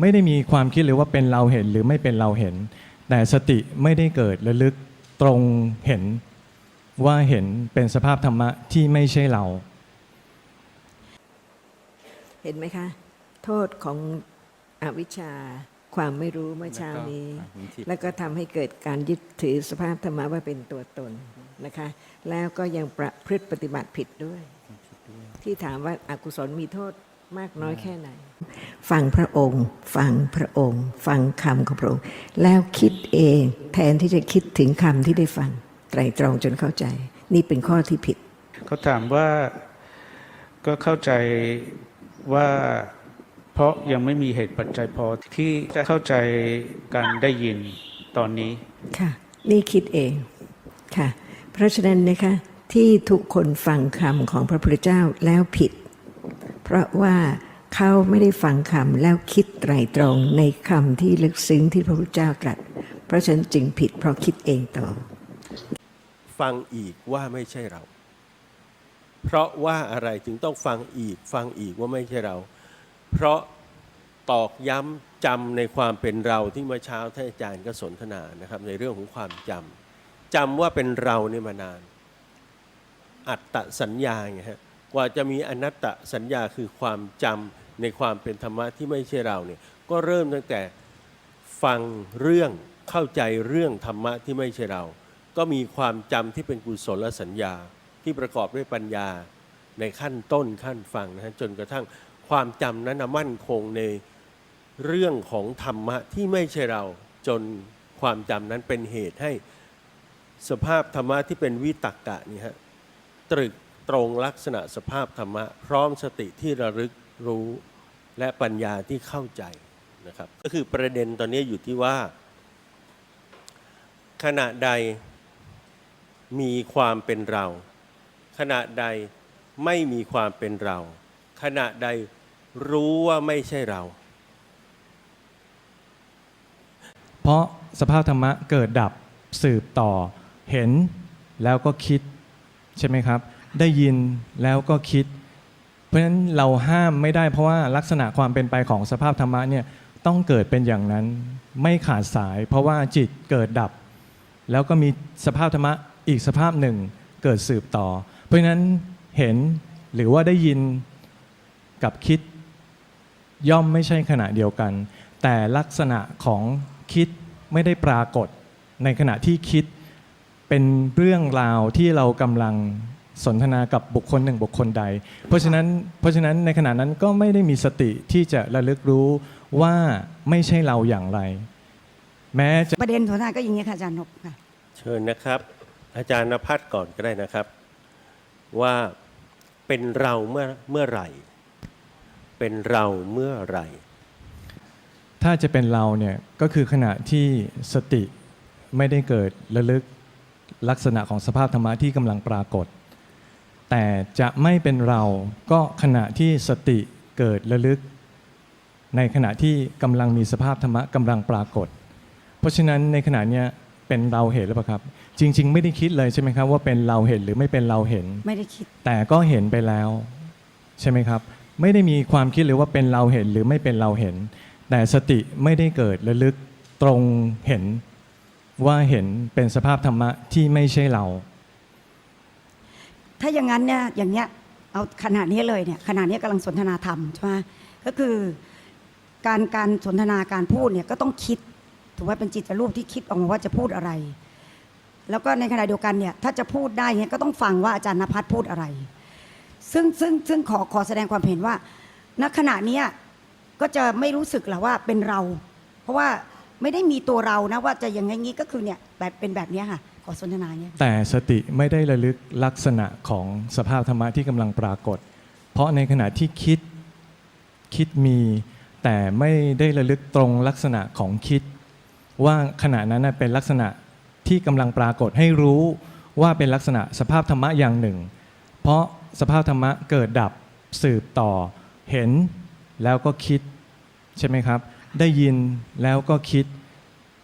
ไม่ได้มีความคิดเลยว่าเป็นเราเห็นหรือไม่เป็นเราเห็น แต่สติไม่ได้เกิดระลึกตรงเห็นว่าเห็นเป็นสภาพธรรมะที่ไม่ใช่เรา เห็นไหมคะ โทษของอวิชชาความไม่รู้เมื่อเช้านี้ แล้วก็อะคุณทิพย์แล้วก็ทำให้เกิดการยึดถือสภาพธรรมะว่าเป็นตัวตนนะคะ แล้วก็ยังประพฤติปฏิบัติผิดด้วย ที่ถามว่าอากุศลมีโทษ มากน้อยแค่ไหน ฟังพระองค์ ฟังพระองค์ ฟังคำของพระองค์ แล้วคิดเองแทนที่จะคิดถึงคำที่ได้ฟังไตรตรองจนเข้าใจ นี่เป็นข้อที่ผิดเขาถามว่าก็เข้าใจว่าเพราะยังไม่มีเหตุปัจจัยพอที่จะเข้าใจการได้ยินตอนนี้ค่ะ นี่คิดเองค่ะ เพราะฉะนั้นนะคะที่ทุกคนฟังคำของพระพุทธเจ้าแล้วผิด เพราะว่าเขาไม่ได้ฟังคำแล้วคิดไตรตรองในคำที่ลึกซึ้งที่พระพุทธเจ้าตรัส เพราะฉะนั้นจึงผิดเพราะคิดเองต่อ ฟังอีกว่าไม่ใช่เรา เพราะว่าอะไรจึงต้องฟังอีก ฟังอีกว่าไม่ใช่เรา เพราะตอกย้ำจำในความเป็นเราที่เมื่อเช้าท่านอาจารย์ก็สนทนานะครับ ในเรื่องของความจำจำว่าเป็นเราเนี่ยมานาน อัตตสัญญาไงฮะ ว่าจะมีอนัตตสัญญาคือความจำในความเป็นธรรมะที่ไม่ใช่เราเนี่ยก็เริ่มตั้งแต่ฟังเรื่องเข้าใจเรื่องธรรมะที่ไม่ใช่เรา ก็มีความจำที่เป็นกุศลสัญญาที่ประกอบด้วยปัญญาในขั้นต้นขั้นฟังนะฮะจนกระทั่งความจำนั้นมั่นคงในเรื่องของธรรมะที่ไม่ใช่เราจนความจำนั้นเป็นเหตุให้สภาพธรรมะที่เป็นวิตักกะนี่ฮะตรึก ตรงลักษณะสภาพธรรมะ พร้อมสติที่ระลึกรู้และปัญญาที่เข้าใจนะครับ ก็คือประเด็นตอนนี้อยู่ที่ว่า ขณะใดมีความเป็นเรา ขณะใดไม่มีความเป็นเรา ขณะใดรู้ว่าไม่ใช่เรา เพราะสภาพธรรมะเกิดดับสืบต่อเห็นแล้วก็คิดใช่ไหมครับ ได้ยินแล้วก็คิด เพราะฉะนั้นเราห้ามไม่ได้เพราะว่าลักษณะความเป็นไปของสภาพธรรมะเนี่ยต้องเกิดเป็นอย่างนั้นไม่ขาดสาย เพราะว่าจิตเกิดดับ แล้วก็มีสภาพธรรมะอีกสภาพหนึ่งเกิดสืบต่อ เพราะฉะนั้นเห็นหรือว่าได้ยินกับคิดย่อมไม่ใช่ขณะเดียวกัน แต่ลักษณะของคิดไม่ได้ปรากฏ ในขณะที่คิดเป็นเรื่องราวที่เรากำลัง สนทนากับบุคคลหนึ่งบุคคลใด เพราะฉะนั้นเพราะฉะนั้นในขณะนั้นก็ไม่ได้มีสติที่จะระลึกรู้ว่าไม่ใช่เราอย่างไร แม้จะประเด็นสนทนาก็อย่างนี้ยค่ะอาจารย์นกค่ะเชิญนะครับ อาจารย์นภัสก่อนก็ได้นะครับ ว่าเป็นเราเมื่อเมื่อไหร่ เป็นเราเมื่อไหร่ ถ้าจะเป็นเราเนี่ยก็คือขณะที่สติไม่ได้เกิดระลึกลักษณะของสภาพธรรมะที่กำลังปรากฏ แต่จะไม่เป็นเราก็ขณะที่สติเกิดระลึก ในขณะที่กำลังมีสภาพธรรมะกำลังปรากฏ เพราะฉะนั้นในขณะเนี้ยเป็นเราเห็นหรือเปล่าครับ จริง ๆ ไม่ได้คิดเลยใช่ไหมครับว่าเป็นเราเห็นหรือไม่เป็นเราเห็น ไม่ได้คิด แต่ก็เห็นไปแล้ว ใช่ไหมครับ ไม่ได้มีความคิดเลยว่าเป็นเราเห็นหรือไม่เป็นเราเห็น แต่สติไม่ได้เกิดระลึกตรงเห็นว่าเห็นเป็นสภาพธรรมะที่ไม่ใช่เรา ถ้าอย่างนั้นเนี่ยอย่างเนี้ยเอาขณะนี้เลยเนี่ยขณะนี้กำลังสนทนาธรรมใช่ไหมก็คือการการสนทนาการพูดเนี่ยก็ต้องคิดถือว่าเป็นจิตรูปที่คิดออกมาว่าจะพูดอะไร แล้วก็ในขณะเดียวกันเนี่ยถ้าจะพูดได้เนี่ยก็ต้องฟังว่าอาจารย์นภัสพูดอะไร ซึ่งซึ่งซึ่งขอขอแสดงความเห็นว่าณขณะนี้ก็จะไม่รู้สึกหรอว่าเป็นเรา เพราะว่า ไม่ได้มีตัวเรานะว่าจะอย่างงี้ก็คือเนี่ยแบบเป็นแบบเนี้ยค่ะ ขอสนทนาเนี่ยแต่สติไม่ได้ระลึกลักษณะของสภาพธรรมะที่กำลังปรากฏ เพราะในขณะที่คิดคิดมี แต่ไม่ได้ระลึกตรงลักษณะของคิด ว่าขณะนั้นนะเป็นลักษณะที่กำลังปรากฏให้รู้ว่าเป็นลักษณะสภาพธรรมะอย่างหนึ่ง เพราะสภาพธรรมะเกิดดับสืบต่อเห็นแล้วก็คิดใช่ไหมครับ ได้ยินแล้วก็คิด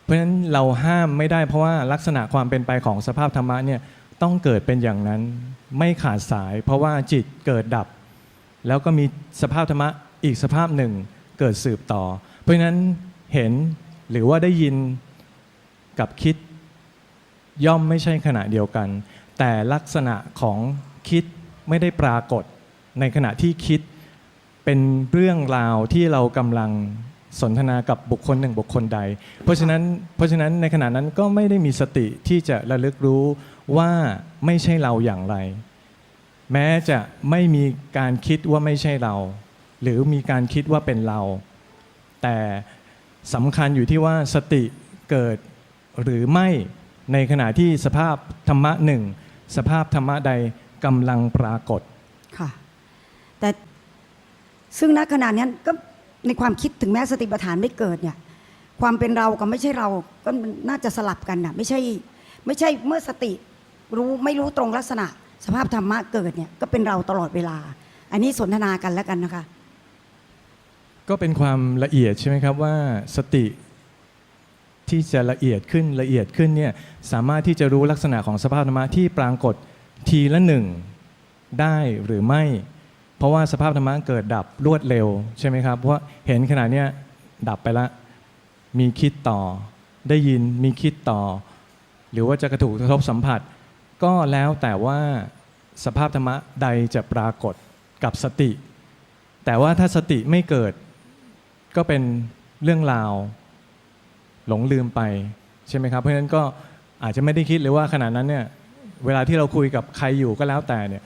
เพราะฉะนั้นเราห้ามไม่ได้เพราะว่าลักษณะความเป็นไปของสภาพธรรมะเนี่ยต้องเกิดเป็นอย่างนั้นไม่ขาดสาย เพราะว่าจิตเกิดดับ แล้วก็มีสภาพธรรมะอีกสภาพหนึ่งเกิดสืบต่อ เพราะฉะนั้นเห็นหรือว่าได้ยินกับคิดย่อมไม่ใช่ขณะเดียวกัน แต่ลักษณะของคิดไม่ได้ปรากฏในขณะที่คิดเป็นเรื่องราวที่เรากำลัง สนทนากับบุคคลหนึ่งบุคคลใด เพราะฉะนั้นเพราะฉะนั้นในขณะนั้นก็ไม่ได้มีสติที่จะระลึกรู้ว่าไม่ใช่เราอย่างไร แม้จะไม่มีการคิดว่าไม่ใช่เรา หรือมีการคิดว่าเป็นเรา แต่สำคัญอยู่ที่ว่าสติเกิดหรือไม่ในขณะที่สภาพธรรมะหนึ่งสภาพธรรมะใดกำลังปรากฏค่ะแต่ซึ่งณขณะนั้นก็ ในความคิดถึงแม้สติปัฏฐานไม่เกิดเนี่ย ความเป็นเรากับไม่ใช่เราก็น่าจะสลับกันนะไม่ใช่ไม่ใช่เมื่อสติรู้ไม่รู้ตรงลักษณะ สภาพธรรมะเกิดเนี่ยก็เป็นเราตลอดเวลา อันนี้สนทนากันแล้วกันนะคะ ก็เป็นความละเอียดใช่ไหมครับว่าสติที่จะละเอียดขึ้นละเอียดขึ้นเนี่ยสามารถที่จะรู้ลักษณะของสภาพธรรมะที่ปรากฏทีละหนึ่งได้หรือไม่ เพราะว่าสภาพธรรมะเกิดดับรวดเร็วใช่ไหมครับเพราะเห็นขณะเนี้ยดับไปละมีคิดต่อ ได้ยินมีคิดต่อ หรือว่าจะกระถูกกระทบสัมผัส ก็แล้วแต่ว่าสภาพธรรมะใดจะปรากฏกับสติ แต่ว่าถ้าสติไม่เกิด ก็เป็นเรื่องราว หลงลืมไปใช่ไหมครับเพราะฉะนั้นก็อาจจะไม่ได้คิดเลยว่าขณะนั้นเนี่ยเวลาที่เราคุยกับใครอยู่ก็แล้วแต่เนี่ย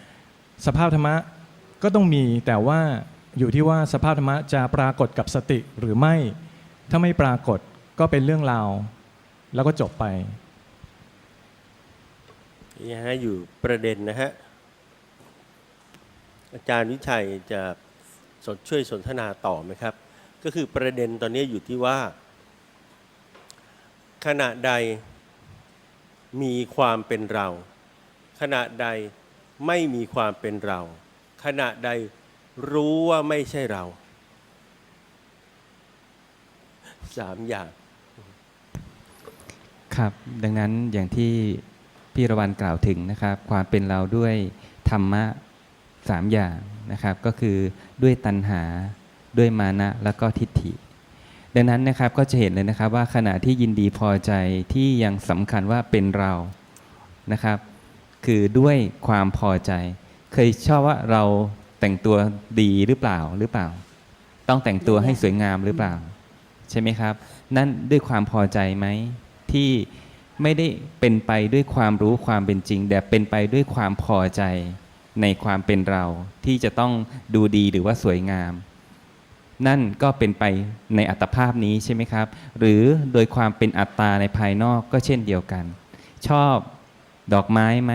สภาพธรรมะ ก็ต้องมีแต่ว่าอยู่ที่ว่าสภาพธรรมะจะปรากฏกับสติหรือไม่ ถ้าไม่ปรากฏก็เป็นเรื่องราว แล้วก็จบไปนี่ฮะอยู่ประเด็นนะฮะ อาจารย์วิชัยจะสนช่วยสนทนาต่อไหมครับ ก็คือประเด็นตอนนี้อยู่ที่ว่า ขณะใดมีความเป็นเรา ขณะใดไม่มีความเป็นเรา ขณะใดรู้ว่าไม่ใช่เรา สามอย่าง ครับ ดังนั้นอย่างที่พี่ระวันกล่าวถึงนะครับ ความเป็นเราด้วยธรรมะสามอย่างนะครับ ก็คือด้วยตัณหาด้วยมานะแล้วก็ทิฏฐิ ดังนั้นนะครับก็จะเห็นเลยนะครับว่าขณะที่ยินดีพอใจที่ยังสำคัญว่าเป็นเรานะครับ คือด้วยความพอใจ เคยชอบว่าเราแต่งตัวดีหรือเปล่าหรือเปล่า ต้องแต่งตัวให้สวยงามหรือเปล่า ใช่ไหมครับ นั่นด้วยความพอใจไหมที่ไม่ได้เป็นไปด้วยความรู้ความเป็นจริง แต่เป็นไปด้วยความพอใจในความเป็นเราที่จะต้องดูดีหรือว่าสวยงาม นั่นก็เป็นไปในอัตภาพนี้ใช่ไหมครับ หรือโดยความเป็นอัตตาในภายนอกก็เช่นเดียวกัน ชอบดอกไม้ไหม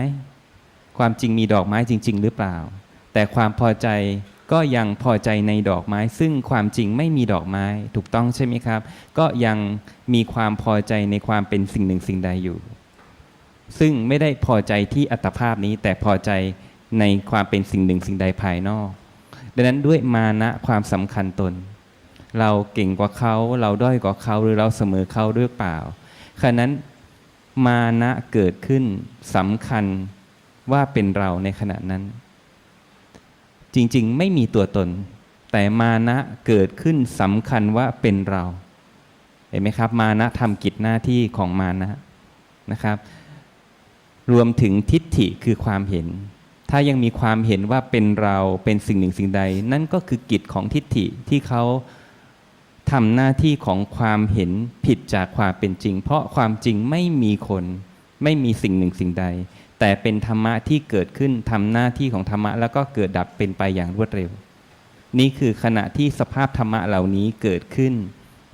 ความจริงมีดอกไม้จริง ๆ หรือเปล่า แต่ความพอใจก็ยังพอใจในดอกไม้ ซึ่งความจริงไม่มีดอกไม้ถูกต้องใช่ไหมครับ ก็ยังมีความพอใจในความเป็นสิ่งหนึ่งสิ่งใดอยู่ ซึ่งไม่ได้พอใจที่อัตภาพนี้ แต่พอใจในความเป็นสิ่งหนึ่งสิ่งใดภายนอก ดังนั้นด้วยมานะความสำคัญตน เราเก่งกว่าเขาเราด้อยกว่าเขาหรือเราเสมอเขาหรือเปล่าขณะนั้นมานะเกิดขึ้นสำคัญ ว่าเป็นเราในขณะนั้น จริงๆ ไม่มีตัวตน แต่มานะเกิดขึ้นสำคัญว่าเป็นเรา เห็นไหมครับ มานะทำกิจหน้าที่ของมานะนะครับ รวมถึงทิฏฐิคือความเห็น ถ้ายังมีความเห็นว่าเป็นเราเป็นสิ่งหนึ่งสิ่งใด นั่นก็คือกิจของทิฏฐิที่เขาทำหน้าที่ของความเห็นผิดจากความเป็นจริง เพราะความจริงไม่มีคน ไม่มีสิ่งหนึ่งสิ่งใด แต่เป็นธรรมะที่เกิดขึ้นทำหน้าที่ของธรรมะ แล้วก็เกิดดับเป็นไปอย่างรวดเร็ว นี่คือขณะที่สภาพธรรมะเหล่านี้เกิดขึ้น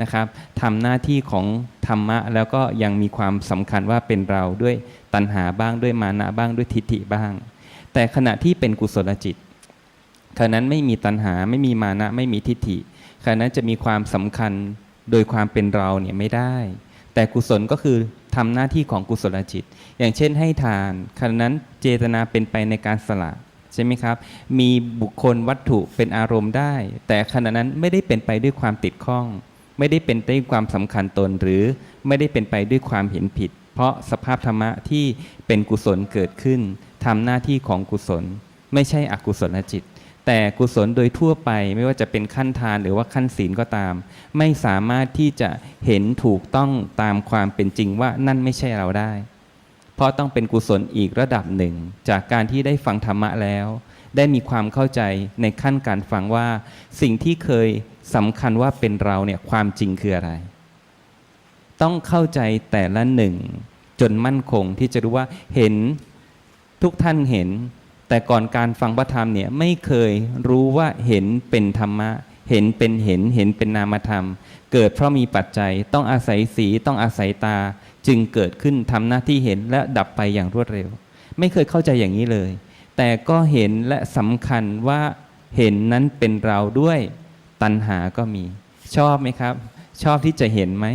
นะครับทำหน้าที่ของธรรมะแล้วก็ยังมีความสำคัญว่าเป็นเราด้วยตัณหาบ้างด้วยมานะบ้างด้วยทิฏฐิบ้าง แต่ขณะที่เป็นกุศลจิตขณะนั้นไม่มีตัณหาไม่มีมานะไม่มีทิฏฐิขณะนั้นจะมีความสำคัญโดยความเป็นเราเนี่ยไม่ได้ แต่กุศลก็คือทำหน้าที่ของกุศลจิต อย่างเช่นให้ทานขณะนั้นเจตนาเป็นไปในการสละใช่ไหมครับ มีบุคคลวัตถุเป็นอารมณ์ได้ แต่ขณะนั้นไม่ได้เป็นไปด้วยความติดข้อง ไม่ได้เป็นไปด้วยความสำคัญตนหรือไม่ได้เป็นไปด้วยความเห็นผิด เพราะสภาพธรรมะที่เป็นกุศลเกิดขึ้นทำหน้าที่ของกุศล ไม่ใช่อกุศลจิต แต่กุศลโดยทั่วไปไม่ว่าจะเป็นขั้นทานหรือว่าขั้นศีลก็ตาม ไม่สามารถที่จะเห็นถูกต้องตามความเป็นจริงว่านั่นไม่ใช่เราได้ เพราะต้องเป็นกุศลอีกระดับหนึ่ง จากการที่ได้ฟังธรรมะแล้ว ได้มีความเข้าใจในขั้นการฟังว่า สิ่งที่เคยสำคัญว่าเป็นเราเนี่ยความจริงคืออะไร ต้องเข้าใจแต่ละหนึ่ง จนมั่นคงที่จะรู้ว่าเห็นทุกท่านเห็น แต่ก่อนการฟังพระธรรมเนี่ยไม่เคยรู้ว่าเห็นเป็นธรรมะ เห็นเป็นเห็นเห็นเป็นนามธรรม เกิดเพราะมีปัจจัยต้องอาศัยสีต้องอาศัยตา จึงเกิดขึ้นทำหน้าที่เห็นและดับไปอย่างรวดเร็ว ไม่เคยเข้าใจอย่างนี้เลย แต่ก็เห็นและสำคัญว่าเห็นนั้นเป็นเราด้วยตัณหาก็มี ชอบไหมครับ ชอบที่จะเห็นไหม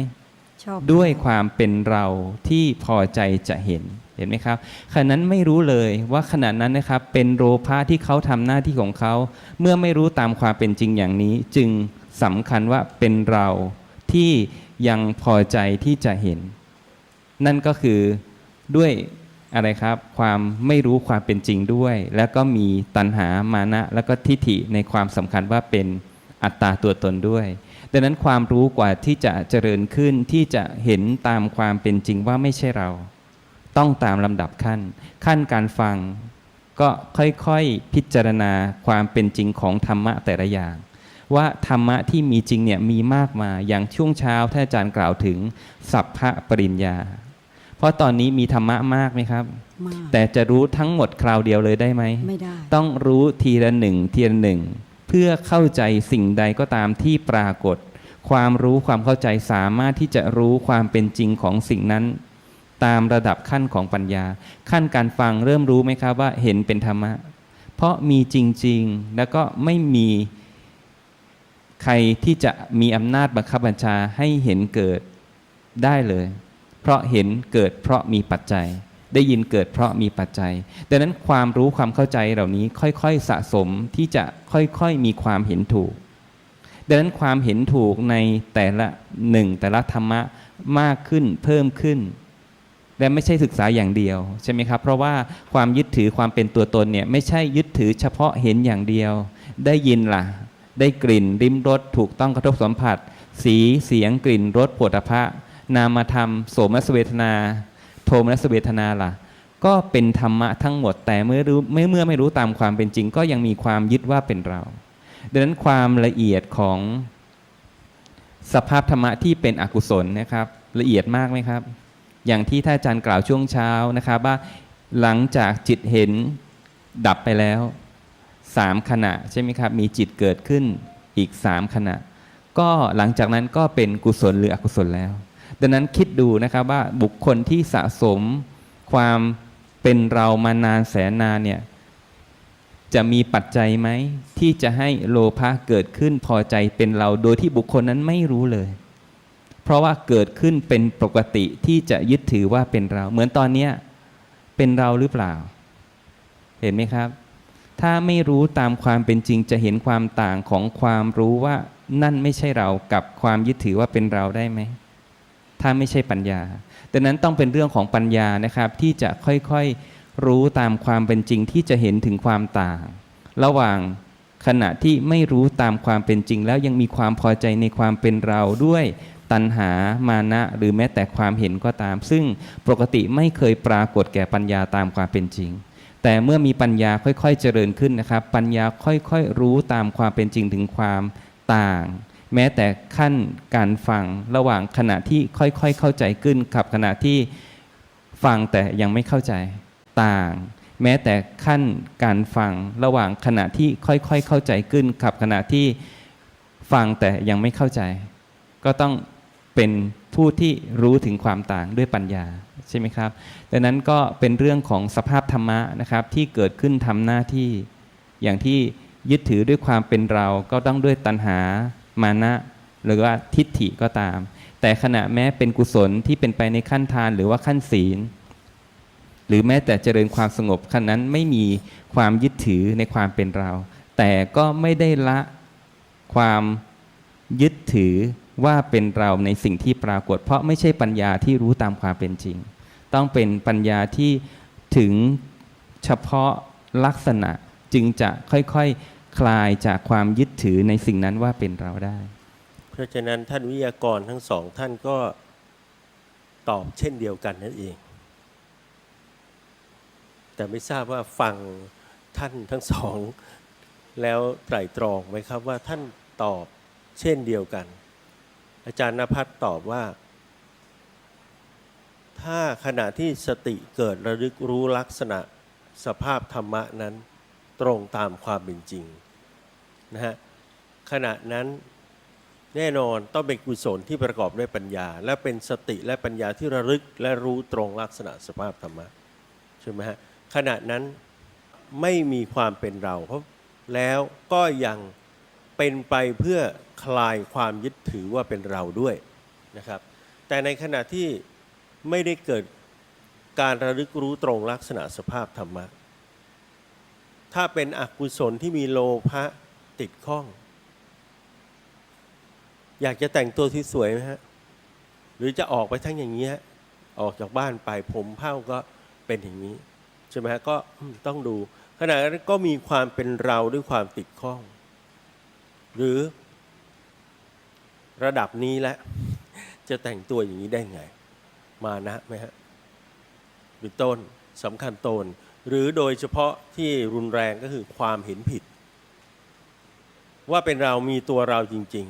ชอบด้วยความเป็นเราที่พอใจจะเห็นเห็นไหมครับขณะนั้นไม่รู้เลยว่าขณะนั้นนะครับเป็นโลภะที่เขาทำหน้าที่ของเขา เมื่อไม่รู้ตามความเป็นจริงอย่างนี้ จึงสำคัญว่าเป็นเราที่ยังพอใจที่จะเห็น นั่นก็คือด้วยอะไรครับ ความไม่รู้ความเป็นจริงด้วย แล้วก็มีตัณหามานะ แล้วก็ทิฏฐิในความสำคัญว่าเป็นอัตตาตัวตนด้วย ดังนั้นความรู้กว่าที่จะเจริญขึ้นที่จะเห็นตามความเป็นจริงว่าไม่ใช่เรา ต้องตามลำดับขั้น ขั้นการฟังก็ค่อยๆพิจารณาความเป็นจริงของธรรมะแต่ละอย่าง ว่าธรรมะที่มีจริงเนี่ยมีมากมายอย่างช่วงเช้าท่านอาจารย์กล่าวถึง สัพพะปริญญา เพราะตอนนี้มีธรรมะมากไหมครับมากแต่จะรู้ทั้งหมดคราวเดียวเลยได้ไหมไม่ได้ ต้องรู้ทีละหนึ่งทีละหนึ่งเพื่อเข้าใจสิ่งใดก็ตามที่ปรากฏ ความรู้ความเข้าใจสามารถที่จะรู้ความเป็นจริงของสิ่งนั้น ตามระดับขั้นของปัญญา ขั้นการฟังเริ่มรู้ไหมครับว่าเห็นเป็นธรรมะ เพราะมีจริง ๆ แล้วก็ไม่มีใครที่จะมีอำนาจบังคับบัญชาให้เห็นเกิดได้เลย เพราะเห็นเกิดเพราะมีปัจจัย ได้ยินเกิดเพราะมีปัจจัย ดังนั้นความรู้ความเข้าใจเหล่านี้ค่อยๆสะสมที่จะค่อยๆมีความเห็นถูก ดังนั้นความเห็นถูกในแต่ละหนึ่งแต่ละธรรมะมากขึ้นเพิ่มขึ้น และไม่ใช่ศึกษาอย่างเดียวใช่ไหมครับ เพราะว่าความยึดถือความเป็นตัวตนเนี่ยไม่ใช่ยึดถือเฉพาะเห็นอย่างเดียว ได้ยินล่ะ ได้กลิ่นริมรสถูกต้องกระทบสัมผัส สีเสียงกลิ่นรสปวดพระนามธรรม โสมนัสเวทนา โทมนัสเวทนาล่ะ ก็เป็นธรรมะทั้งหมดแต่เมื่อรู้ไม่เมื่อไม่รู้ตามความเป็นจริง ก็ยังมีความยึดว่าเป็นเรา ดังนั้นความละเอียดของสภาพธรรมะที่เป็นอกุศลนะครับ ละเอียดมากไหมครับ อย่างที่ท่านอาจารย์กล่าวช่วงเช้านะครับว่าหลังจากจิตเห็นดับไปแล้วสามขณะใช่ไหมครับ มีจิตเกิดขึ้นอีกสามขณะ ก็หลังจากนั้นก็เป็นกุศลหรืออกุศลแล้ว ดังนั้นคิดดูนะครับว่าบุคคลที่สะสมความเป็นเรามานานแสนนานเนี่ยจะมีปัจจัยไหมที่จะให้โลภะเกิดขึ้นพอใจเป็นเราโดยที่บุคคลนั้นไม่รู้เลย ราะว่าเกิดขึ้นเป็นปกติที่จะยึดถือว่าเป็นเรา เหมือนตอนเนี้ยเป็นเราหรือเปล่า เห็นไหมครับ ถ้าไม่รู้ตามความเป็นจริงจะเห็นความต่างของความรู้ว่านั่นไม่ใช่เรากับความยึดถือว่าเป็นเราได้ไหม ถ้าไม่ใช่ปัญญาดังนั้นต้องเป็นเรื่องของปัญญานะครับ ที่จะค่อยๆรู้ตามความเป็นจริงที่จะเห็นถึงความต่าง ระหว่างขณะที่ไม่รู้ตามความเป็นจริง แล้วยังมีความพอใจในความเป็นเราด้วย ตัณหามานะหรือแม้แต่ความเห็นก็ตาม ซึ่งปกติไม่เคยปรากฏแก่ปัญญาตามความเป็นจริง แต่เมื่อมีปัญญาค่อยๆเจริญขึ้นนะครับ ปัญญาค่อยๆรู้ตามความเป็นจริงถึงความต่าง แม้แต่ขั้นการฟังระหว่างขณะที่ค่อยๆเข้าใจขึ้นกับขณะที่ฟังแต่ยังไม่เข้าใจต่าง แม้แต่ขั้นการฟังระหว่างขณะที่ค่อยๆเข้าใจขึ้นกับขณะที่ฟังแต่ยังไม่เข้าใจ ก็ต้อง เป็นผู้ที่รู้ถึงความต่างด้วยปัญญาใช่ไหมครับดังนั้นก็เป็นเรื่องของสภาพธรรมะนะครับที่เกิดขึ้นทำหน้าที่ อย่างที่ยึดถือด้วยความเป็นเราก็ต้องด้วยตัณหามานะ หรือว่าทิฏฐิก็ตาม แต่ขณะแม้เป็นกุศลที่เป็นไปในขั้นทานหรือว่าขั้นศีล หรือแม้แต่เจริญความสงบขั้นนั้นไม่มีความยึดถือในความเป็นเรา แต่ก็ไม่ได้ละความยึดถือ ว่าเป็นเราในสิ่งที่ปรากฏ เพราะไม่ใช่ปัญญาที่รู้ตามความเป็นจริง ต้องเป็นปัญญาที่ถึงเฉพาะลักษณะจึงจะค่อยๆคลายจากความยึดถือในสิ่งนั้นว่าเป็นเราได้ เพราะฉะนั้นท่านวิทยากรทั้งสองท่านก็ตอบเช่นเดียวกันนั่นเอง แต่ไม่ทราบว่าฟังท่านทั้งสอง แล้วไตรตรองไหมครับว่าท่านตอบเช่นเดียวกัน อาจารย์นภัสตอบว่า ถ้าขณะที่สติเกิดระลึกรู้ลักษณะสภาพธรรมะนั้นตรงตามความเป็นจริงนะฮะขณะนั้นแน่นอนต้องเป็นกุศลที่ประกอบด้วยปัญญา และเป็นสติและปัญญาที่ระลึกและรู้ตรงลักษณะสภาพธรรมะใช่ไหมฮะขณะนั้นไม่มีความเป็นเราเพราะแล้วก็ยัง เป็นไปเพื่อคลายความยึดถือว่าเป็นเราด้วยนะครับ แต่ในขณะที่ไม่ได้เกิดการระลึกรู้ตรงลักษณะสภาพธรรมะ ถ้าเป็นอกุศลที่มีโลภะติดข้อง อยากจะแต่งตัวที่สวยไหมฮะ หรือจะออกไปทั้งอย่างนี้ยออกจากบ้านไปผมเผ้าก็เป็นอย่างนี้ ใช่ไหมฮะก็ต้องดูขณะนั้นก็มีความเป็นเราด้วยความติดข้อง หรือระดับนี้แล้วจะแต่งตัวอย่างนี้ได้ไง มานะไหมฮะหรือต้นสำคัญตน หรือโดยเฉพาะที่รุนแรงก็คือความเห็นผิด ว่าเป็นเรามีตัวเราจริง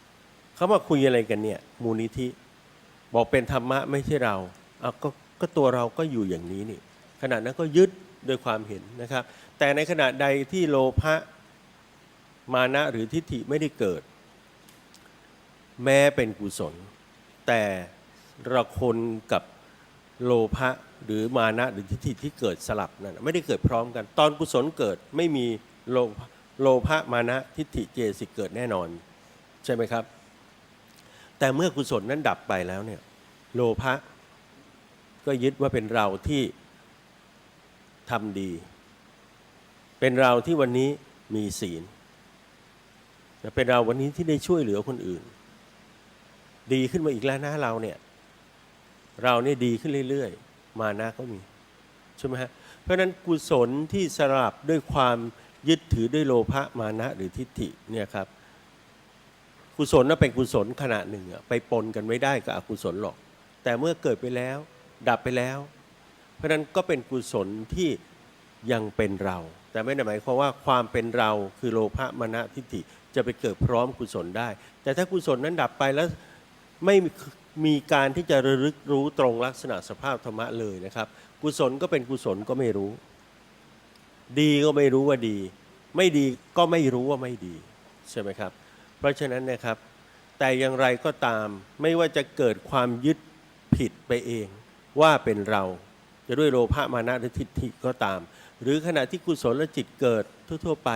ๆ เขามาคุยอะไรกันเนี่ย มูลนิธิ บอกเป็นธรรมะไม่ใช่เราเอาก็ก็ตัวเราก็อยู่อย่างนี้นี่ขณะนั้นก็ยึดโดยความเห็นนะครับ แต่ในขณะใดที่โลภะ มานะหรือทิฏฐิไม่ได้เกิด แม้เป็นกุศล แต่ระคนกับโลภะหรือมานะหรือทิฏฐิที่เกิดสลับนั่นไม่ได้เกิดพร้อมกัน ตอนกุศลเกิดไม่มีโลภะโลภะมานะทิฏฐิเจสิกเกิดแน่นอน ใช่ไหมครับ แต่เมื่อกุศลนั้นดับไปแล้วเนี่ยโลภะก็ยึดว่าเป็นเราที่ทำดี เป็นเราที่วันนี้มีศีล จะเป็นเราวันนี้ที่ได้ช่วยเหลือคนอื่น ดีขึ้นมาอีกแล้วนะเราเนี่ย เราเนี่ยดีขึ้นเรื่อยๆ มานะก็มีใช่ไหมฮะเพราะฉะนั้นกุศลที่สลับด้วยความยึดถือด้วยโลภะมานะหรือทิฏฐิเนี่ยครับ กุศลน่ะเป็นกุศลขณะหนึ่งอะไปปนกันไม่ได้กับอกุศลหรอก แต่เมื่อเกิดไปแล้ว ดับไปแล้ว เพราะนั้นก็เป็นกุศลที่ ยังเป็นเรา แต่ไม่ได้หมายความว่าความเป็นเราคือโลภะมานะทิฏฐิจะไปเกิดพร้อมกุศลได้ แต่ถ้ากุศลนั้นดับไปแล้วไม่มีการที่จะระลึกรู้ตรงลักษณะสภาพธรรมะเลยนะครับ กุศลก็เป็นกุศลก็ไม่รู้ ดีก็ไม่รู้ว่าดี ไม่ดีก็ไม่รู้ว่าไม่ดีใช่ไหมครับ เพราะฉะนั้นนะครับ แต่อย่างไรก็ตามไม่ว่าจะเกิดความยึดผิดไปเอง ว่าเป็นเรา จะด้วยโลภะมานะหรือทิฏฐิก็ตาม หรือขณะที่กุศลจิตเกิดทั่ว ๆ ไป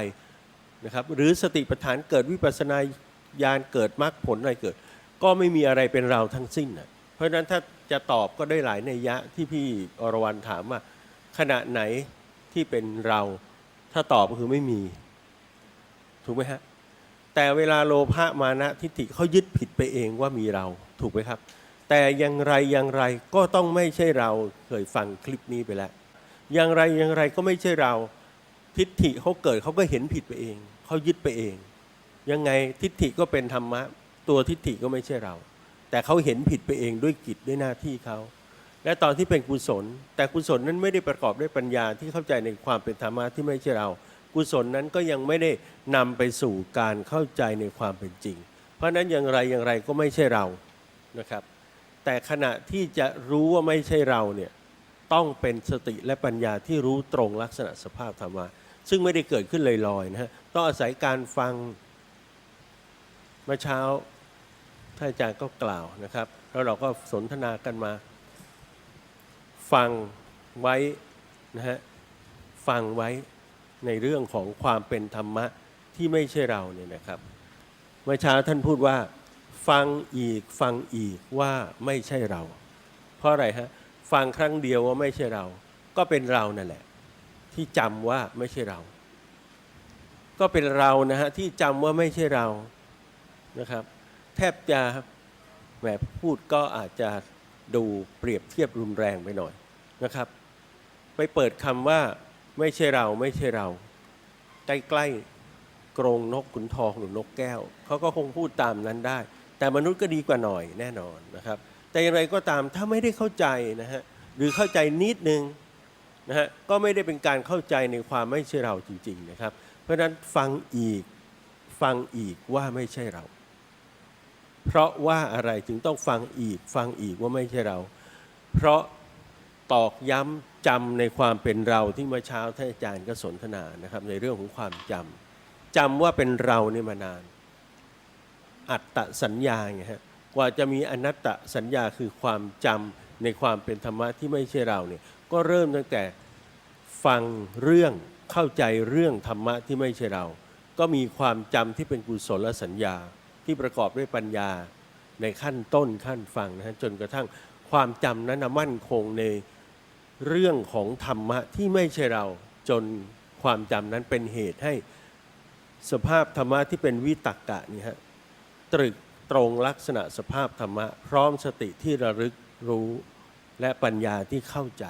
นะครับหรือสติปัฏฐานเกิดวิปัสนาญาณเกิดมรรคผลอะไรเกิด ก็ไม่มีอะไรเป็นเราทั้งสิ้นนะเพราะฉะนั้นถ้าจะตอบก็ได้หลายนัยยะที่พี่อรวรรณถามว่า ขณะไหนที่เป็นเรา ถ้าตอบก็คือไม่มี ถูกไหมฮะแต่เวลาโลภะมานะทิฏฐิเขายึดผิดไปเองว่ามีเราถูกไหมครับ แต่อย่างไรอย่างไรก็ต้องไม่ใช่เราเคยฟังคลิปนี้ไปแล้ว อย่างไรอย่างไรก็ไม่ใช่เรา ทิฏฐิเขาเกิดเขาก็เห็นผิดไปเอง เขายึดไปเอง ยังไงทิฏฐิก็เป็นธรรมะ ตัวทิฏฐิก็ไม่ใช่เรา แต่เขาเห็นผิดไปเองด้วยกิจด้วยหน้าที่เขา และตอนที่เป็นกุศล แต่กุศลนั้นไม่ได้ประกอบด้วยปัญญาที่เข้าใจในความเป็นธรรมะที่ไม่ใช่เรา กุศลนั้นก็ยังไม่ได้นำไปสู่การเข้าใจในความเป็นจริง เพราะฉะนั้นอย่างไรอย่างไรก็ไม่ใช่เรานะครับ แต่ขณะที่จะรู้ว่าไม่ใช่เราเนี่ย ต้องเป็นสติและปัญญาที่รู้ตรงลักษณะสภาพธรรมะซึ่งไม่ได้เกิดขึ้นลอยๆนะฮะต้องอาศัยการฟังเมื่อเช้าท่านอาจารย์ก็กล่าวนะครับ แล้วเราก็สนทนากันมา ฟังไว้นะฮะฟังไว้ในเรื่องของความเป็นธรรมะที่ไม่ใช่เราเนี่ยนะครับ เมื่อเช้าท่านพูดว่า ฟังอีกฟังอีกว่าไม่ใช่เรา เพราะอะไรฮะ ฟังครั้งเดียวว่าไม่ใช่เรา ก็เป็นเรานั่นแหละ ที่จำว่าไม่ใช่เรา ก็เป็นเรานะฮะที่จำว่าไม่ใช่เรานะครับ แทบจะแหมพูดก็อาจจะดูเปรียบเทียบรุนแรงไปหน่อยนะครับ ไปเปิดคำว่าไม่ใช่เราไม่ใช่เรา ใกล้ๆกรงนกขุนทองหรือนกแก้วเขาก็คงพูดตามนั้นได้ แต่มนุษย์ก็ดีกว่าหน่อยแน่นอนนะครับ แต่อย่างไรก็ตามถ้าไม่ได้เข้าใจนะฮะหรือเข้าใจนิดนึงนะฮะก็ไม่ได้เป็นการเข้าใจในความไม่ใช่เราจริง ๆนะครับ เพราะฉะนั้นฟังอีกฟังอีกว่าไม่ใช่เรา เพราะว่าอะไรจึงต้องฟังอีก ฟังอีกว่าไม่ใช่เรา เพราะตอกย้ำจำในความเป็นเราที่เมื่อเช้าท่านอาจารย์ก็สนทนานะครับ ในเรื่องของความจำจำว่าเป็นเรานี่มานาน อัตตสัญญาไงฮะ กว่าจะมีอนัตตสัญญาคือความจำในความเป็นธรรมะที่ไม่ใช่เราเนี่ยก็เริ่มตั้งแต่ฟังเรื่องเข้าใจเรื่องธรรมะที่ไม่ใช่เรา ก็มีความจำที่เป็นกุศลสัญญาที่ประกอบด้วยปัญญาในขั้นต้นขั้นฟังนะฮะจนกระทั่งความจำนั้นมั่นคงในเรื่องของธรรมะที่ไม่ใช่เราจนความจำนั้นเป็นเหตุให้สภาพธรรมะที่เป็นวิตักกะนี่ฮะตรึก ตรงลักษณะสภาพธรรมะ พร้อมสติที่ระลึกรู้และปัญญาที่เข้าใจ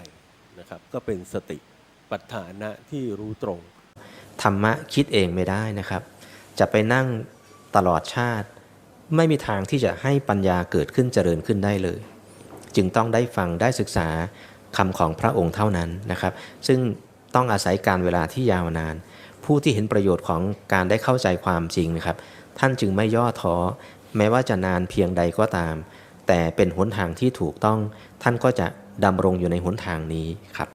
นะครับ ก็เป็นสติปัฏฐานะที่รู้ตรง ธรรมะคิดเองไม่ได้นะครับ จะไปนั่งตลอดชาติ ไม่มีทางที่จะให้ปัญญาเกิดขึ้นเจริญขึ้นได้เลย จึงต้องได้ฟังได้ศึกษาคำของพระองค์เท่านั้นนะครับ ซึ่งต้องอาศัยการเวลาที่ยาวนาน ผู้ที่เห็นประโยชน์ของการได้เข้าใจความจริงนะครับ ท่านจึงไม่ย่อท้อ แม้ว่าจะนานเพียงใดก็ตาม แต่เป็นหนทางที่ถูกต้องท่านก็จะดำรงอยู่ในหนทางนี้ครับ